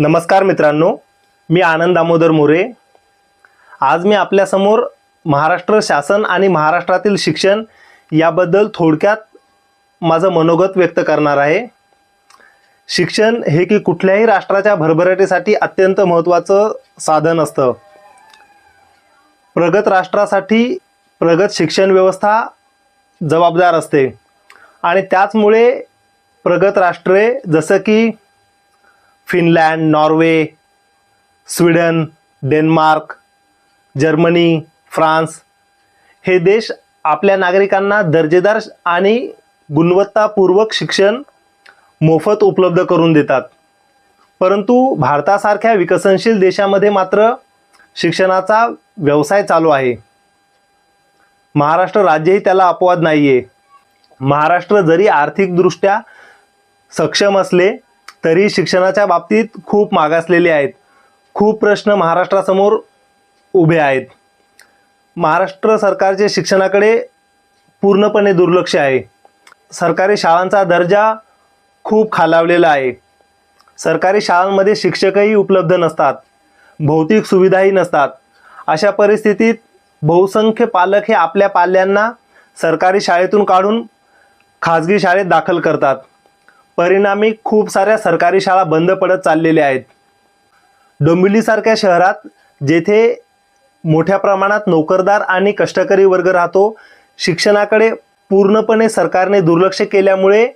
नमस्कार मित्रांनो मी आनंद दामोदर मोरे. आज मी आपल्यासमोर महाराष्ट्र शासन आणि महाराष्ट्रातील शिक्षण याबद्दल थोडक्यात माझं मनोगत व्यक्त करणार आहे. शिक्षण हे की कुठल्याही राष्ट्राच्या भरभराटीसाठी अत्यंत महत्त्वाचं साधन असतं. प्रगत राष्ट्रासाठी प्रगत शिक्षण व्यवस्था जबाबदार असते. आणि त्याचमुळे प्रगत राष्ट्रे जसं की Finland Norway Sweden Denmark Germany France. हे देश आपल्या नागरिकांना दर्जेदार आणि गुणवत्तापूर्वक शिक्षण मोफत उपलब्ध करून देतात. परंतु भारतासारख्या विकसनशील देशामध्ये मात्र शिक्षणाचा व्यवसाय चालू आहे. महाराष्ट्र राज्यही त्याला अपवाद नाही आहे महाराष्ट्र जरी आर्थिकदृष्ट्या सक्षम असले तरी शिक्षणाच्या बाबतीत खूप मागासलेले आहेत. खूप प्रश्न महाराष्ट्रासमोर उभे आहेत. महाराष्ट्र सरकारचे शिक्षणाकडे पूर्णपणे दुर्लक्ष आहे. सरकारी शाळांचा दर्जा खूप खालावलेला आहे. सरकारी शाळांमध्ये शिक्षकही उपलब्ध नसतात. भौतिक सुविधाही नसतात. अशा परिस्थितीत बहुसंख्य पालक हे आपल्या पाल्यांना सरकारी शाळेतून काढून खाजगी शाळेत दाखल करतात. परिणामी खूप साऱ्या सरकारी शाळा बंद पडत चाललेल्या आहेत. डोंबिवलीसारख्या शहरात जेथे मोठ्या प्रमाणात नोकरदार आणि कष्टकरी वर्ग राहतो शिक्षणाकडे पूर्णपणे सरकारने दुर्लक्ष केल्यामुळे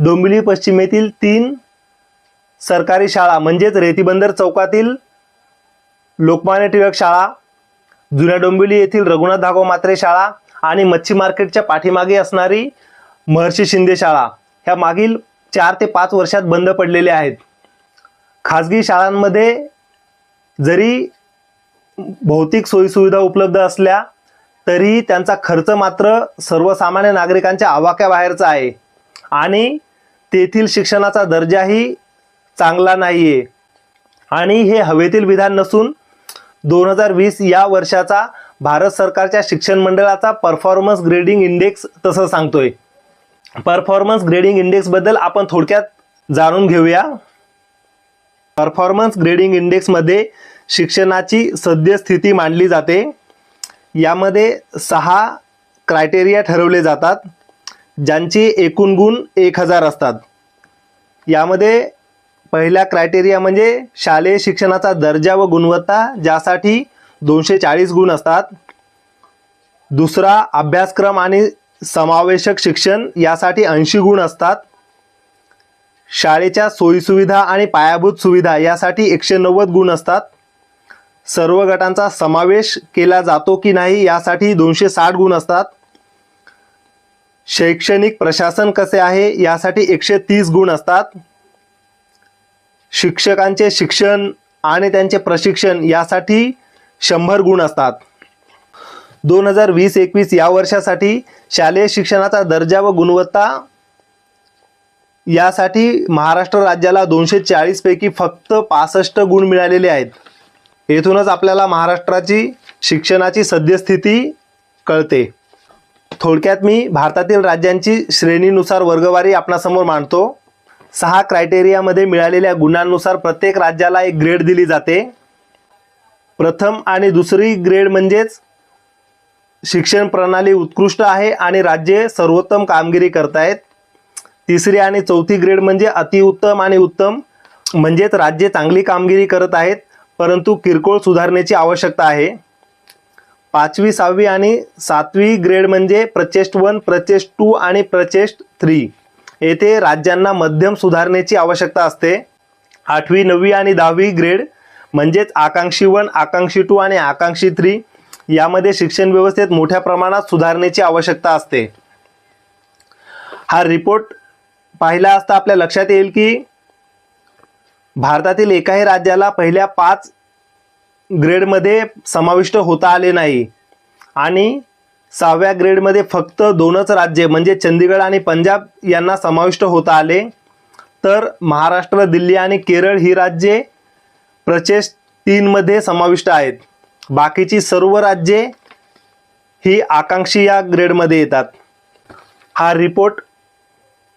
डोंबिवली पश्चिमेतील तीन सरकारी शाळा म्हणजेच रेतीबंदर चौकातील लोकमान्य टिळक शाळा जुन्या डोंबिवली येथील रघुनाथ धागो मात्रे शाळा आणि मच्छी मार्केटच्या पाठीमागे असणारी महर्षी शिंदे शाळा ह्या मागील चार ते पाच वर्षात बंद पडलेले आहेत. खाजगी शाळांमध्ये जरी भौतिक सोयीसुविधा उपलब्ध असल्या तरी त्यांचा खर्च मात्र सर्वसामान्य नागरिकांच्या आवाक्याबाहेरचा आहे. आणि तेथील शिक्षणाचा दर्जाही चांगला नाही आहे आणि हे हवेतील विधान नसून दोन हजार वीस या वर्षाचा भारत सरकारच्या शिक्षण मंडळाचा परफॉर्मन्स ग्रेडिंग इंडेक्स तसं सांगतोय. परफॉर्मन्स ग्रेडिंग इंडेक्सबद्दल आपण थोडक्यात जाणून घेऊया. परफॉर्मन्स ग्रेडिंग इंडेक्समध्ये शिक्षणाची सद्यस्थिती मांडली जाते. यामध्ये सहा क्रायटेरिया ठरवले जातात ज्यांची एकूण गुण एक हजार असतात. यामध्ये पहिला क्रायटेरिया म्हणजे शालेय शिक्षणाचा दर्जा व गुणवत्ता ज्यासाठी दोनशे चाळीस गुण असतात. दुसरा अभ्यासक्रम आणि समावेशक शिक्षण यासाठी ऐंशी गुण असतात. शाळेच्या सोयीसुविधा आणि पायाभूत सुविधा यासाठी एकशे नव्वद गुण असतात. सर्व गटांचा समावेश केला जातो की नाही यासाठी दोनशे साठ गुण असतात. शैक्षणिक प्रशासन कसे आहे यासाठी एकशे तीस गुण असतात. शिक्षकांचे शिक्षण आणि त्यांचे प्रशिक्षण यासाठी शंभर गुण असतात. दोन हजार वीस एकवीस या वर्षासाठी शालेय शिक्षणाचा दर्जा व गुणवत्ता यासाठी महाराष्ट्र राज्याला दोनशे चाळीसपैकी फक्त पासष्ट गुण मिळालेले आहेत. येथूनच आपल्याला महाराष्ट्राची शिक्षणाची सद्यस्थिती कळते. थोडक्यात मी भारतातील राज्यांची श्रेणीनुसार वर्गवारी आपणासमोर मांडतो. सहा क्रायटेरियामध्ये मिळालेल्या गुणांनुसार प्रत्येक राज्याला एक ग्रेड दिली जाते. प्रथम आणि दुसरी ग्रेड म्हणजेच शिक्षण प्रणाली उत्कृष्ट आहे आणि राज्ये सर्वोत्तम कामगिरी करतायत. तिसरी आणि चौथी ग्रेड म्हणजे अतिउत्तम आणि उत्तम म्हणजेच राज्ये चांगली कामगिरी करत आहेत परंतु किरकोळ सुधारणेची आवश्यकता आहे. पाचवी सहावी आणि सातवी ग्रेड म्हणजे प्रचेस्ट वन प्रचेस्ट टू आणि प्रचेस्ट थ्री. येथे राज्यांना मध्यम सुधारणेची आवश्यकता असते. आठवी नववी आणि दहावी ग्रेड म्हणजेच आकांक्षी वन आकांक्षी टू आणि आकांक्षी थ्री. यामध्ये शिक्षण व्यवस्थेत मोठ्या प्रमाणात सुधारणेची आवश्यकता असते. हा रिपोर्ट पाहिला असता आपल्या लक्षात येईल की भारतातील एकाही राज्याला पहिल्या पाच ग्रेडमध्ये समाविष्ट होता आले नाही. आणि सहाव्या ग्रेडमध्ये फक्त दोनच राज्ये म्हणजे चंदीगड आणि पंजाब यांना समाविष्ट होता आले. तर महाराष्ट्र दिल्ली आणि केरळ ही राज्ये प्रचेस तीनमध्ये समाविष्ट आहेत. बाकीची सर्व राज्ये ही आकांक्षी या ग्रेडमध्ये येतात. हा रिपोर्ट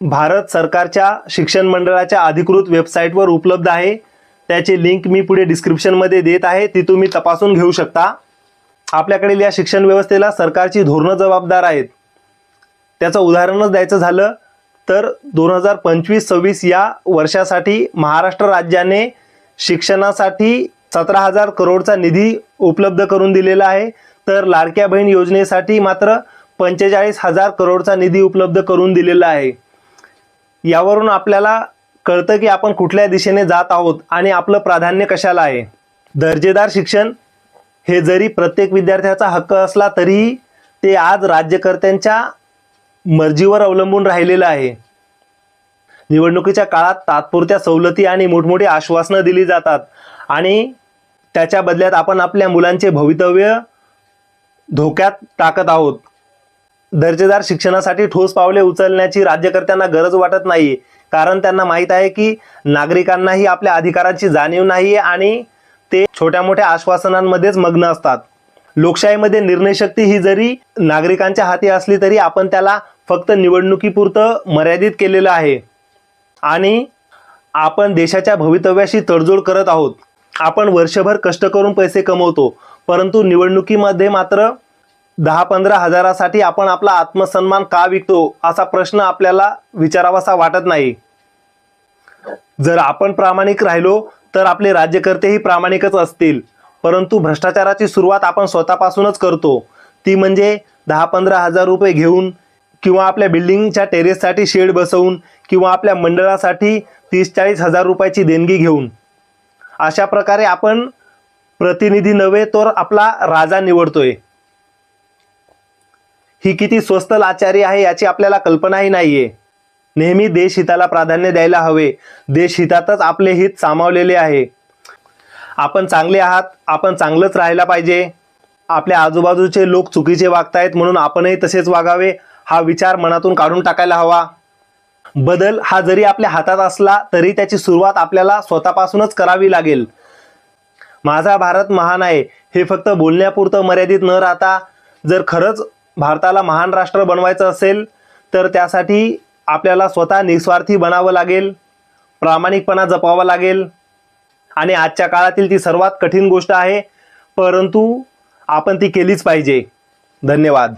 भारत सरकारच्या शिक्षण मंडळाच्या अधिकृत वेबसाईटवर उपलब्ध आहे. त्याची लिंक मी पुढे डिस्क्रिप्शनमध्ये देत आहे. ती तुम्ही तपासून घेऊ शकता. आपल्याकडील या शिक्षण व्यवस्थेला सरकारची धोरणं जबाबदार आहेत. त्याचं उदाहरणच द्यायचं झालं तर दोन हजार पंचवीस सव्वीस या वर्षासाठी महाराष्ट्र राज्याने शिक्षणासाठी सतरा हजार करोडचा निधी उपलब्ध करून दिलेला आहे. तर लाडक्या बहीण योजनेसाठी मात्र पंचेचाळीस हजार करोडचा निधी उपलब्ध करून दिलेला आहे. यावरून आपल्याला कळतं की आपण कुठल्या दिशेने जात आहोत आणि आपलं प्राधान्य कशाला आहे. दर्जेदार शिक्षण हे जरी प्रत्येक विद्यार्थ्याचा हक्क असला तरीही ते आज राज्यकर्त्यांच्या मर्जीवर अवलंबून राहिलेलं आहे. निवडणुकीच्या काळात तात्पुरत्या सवलती आणि मोठमोठी आश्वासनं दिली जातात. आणि त्याच्या बदल्यात आपण आपल्या मुलांचे भवितव्य धोक्यात टाकत आहोत. दर्जेदार शिक्षणासाठी ठोस पावले उचलण्याची राज्यकर्त्यांना गरज वाटत नाही कारण त्यांना माहीत आहे की नागरिकांनाही आपल्या अधिकारांची जाणीव नाही आणि ते छोट्या मोठ्या आश्वासनांमध्येच मग्न असतात. लोकशाहीमध्ये निर्णयशक्ती ही जरी नागरिकांच्या हाती असली तरी आपण त्याला फक्त निवडणुकीपुरतं मर्यादित केलेलं आहे. आणि आपण देशाच्या भवितव्याशी तडजोड करत आहोत. आपण वर्षभर कष्ट करून पैसे कमवतो परंतु निवडणुकीमध्ये मात्र दहा पंधरा हजारासाठी आपण आपला आत्मसन्मान का विकतो असा प्रश्न आपल्याला विचारावासा वाटत नाही. जर आपण प्रामाणिक राहिलो तर आपले राज्यकर्तेही प्रामाणिकच असतील. परंतु भ्रष्टाचाराची सुरुवात आपण स्वतःपासूनच करतो. ती म्हणजे दहा पंधरा हजार रुपये घेऊन किंवा आपल्या बिल्डिंगच्या टेरेससाठी शेड बसवून किंवा आपल्या मंडळासाठी तीस चाळीस हजार रुपयाची देणगी घेऊन. अशा प्रकारे आपण प्रतिनिधी नव्हे तर आपला राजा निवडतोय. ही किती स्वस्त लाचारी आहे याची आपल्याला कल्पनाही नाहीये. नेहमी देशहिताला प्राधान्य द्यायला हवे. देशहितातच आपले हित सामावलेले आहे. आपण चांगले आहात आपण चांगलंच राहायला पाहिजे. आपल्या आजूबाजूचे लोक चुकीचे वागतायत म्हणून आपणही तसेच वागावे. हा विचार मनातून काढून टाकायला हवा. बदल हा जरी आपल्या हातात असला तरी त्याची सुरुवात आपल्याला स्वतःपासूनच करावी लागेल. माझा भारत महान आहे हे फक्त बोलण्यापुरतं मर्यादित न राहता जर खरंच भारताला महान राष्ट्र बनवायचं असेल तर त्यासाठी आपल्याला स्वतः निस्वार्थी बनावं लागेल प्रामाणिकपणा जपावा लागेल. आणि आजच्या काळातील ती सर्वात कठीण गोष्ट आहे परंतु आपण ती केलीच पाहिजे. धन्यवाद.